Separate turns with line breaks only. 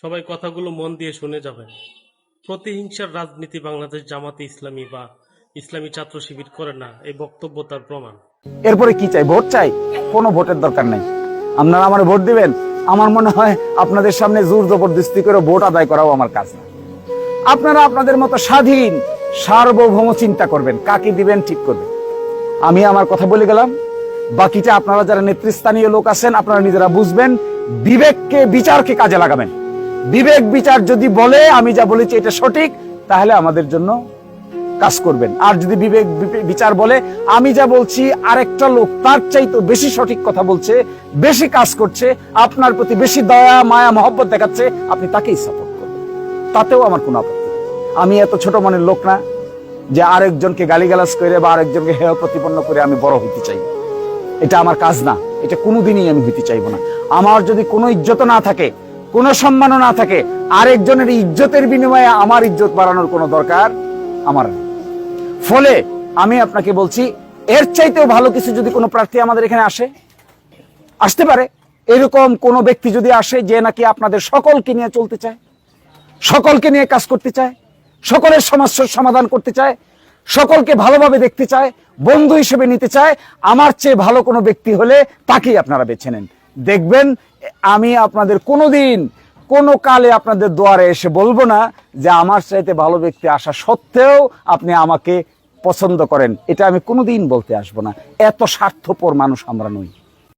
সবাই কথাগুলো মন দিয়ে শুনে যাবেন। প্রতিহিংসার রাজনীতি বাংলাদেশ জামাতে ইসলামী বা ইসলামী ছাত্র শিবির করে না, এই বক্তব্য তার প্রমাণ।
এরপরে কি চাই? ভোট চাই? কোনো ভোটের দরকার নেই। আপনারা আমার ভোট দিবেন? আমার মনে হয় আপনাদের সামনে জোর জবরদস্তি করে ভোট আদায় করাও আমার কাজ না। আপনারা আপনাদের মতো স্বাধীন, সার্বভৌম চিন্তা করবেন, কাকে দিবেন ঠিক করবেন আমি আমার কথা বলে গেলাম। বাকিটা আপনারা যারা নেতৃস্থানীয় লোক আছেন, আপনারা নিজেরা বুঝবেন। বিবেককে, বিচারকে কাজে লাগাবেন। বিবেক বিচার যদি বলে, আমি যা বলেছি এটা সঠিক, তাহলে আমাদের জন্য কাজ করবেন। আর যদি বিবেক বিবে- বিচার বলে, আমি যা বলছি, আরেকটা লোক তার চাইতে বেশি সঠিক কথা বলছে, বেশি কাজ করছে, আপনার প্রতি বেশি দয়া, মায়া, মহব্বত দেখাচ্ছে, আপনি তাকেই সাপোর্ট করবেন। তাতেও আমার কোনো আপত্তি আমি এত ছোট মনের লোক না যে আরেকজনকে গালিগালাজ করে বা আরেকজনকে হেয় প্রতিপন্ন করে আমি বড় হইতে চাই। এটা আমার কাজ না। এটা কোনোদিনই আমি হইতে চাইব না। আমার যদি কোনো ইজ্জত না থাকে কোনো সম্মানও না থাকে। আরেকজনের ইজ্জতের বিনিময়ে আমার ইজ্জত বাড়ানোর কোনো দরকার আমার ফলে আমি আপনাকে বলছি, এর চাইতেও ভালো কিছু যদি কোনো প্রার্থী আমাদের এখানে আসে, আসতে পারে। এরকম কোনো ব্যক্তি যদি আসে যে নাকি আপনাদের সকলকে নিয়ে চলতে চায়, সকলকে নিয়ে কাজ করতে চায়, সকলের সমস্যার সমাধান করতে চায়, সকলকে ভালোভাবে দেখতে চায়, বন্ধু হিসেবে নিতে চায়, আমার চেয়ে ভালো কোনো ব্যক্তি হলে তাকেই আপনারা বেছে নেন। দেখবেন, আমি আপনাদের কোনো দিন কোনো কালে আপনাদের দোয়ারে এসে বলব না যে আমার চাইতে ভালো ব্যক্তি আসা সত্ত্বেও আপনি আমাকে পছন্দ করেন। এটা আমি কোনো দিন বলতে আসব না। এত স্বার্থপর মানুষ আমরা নই।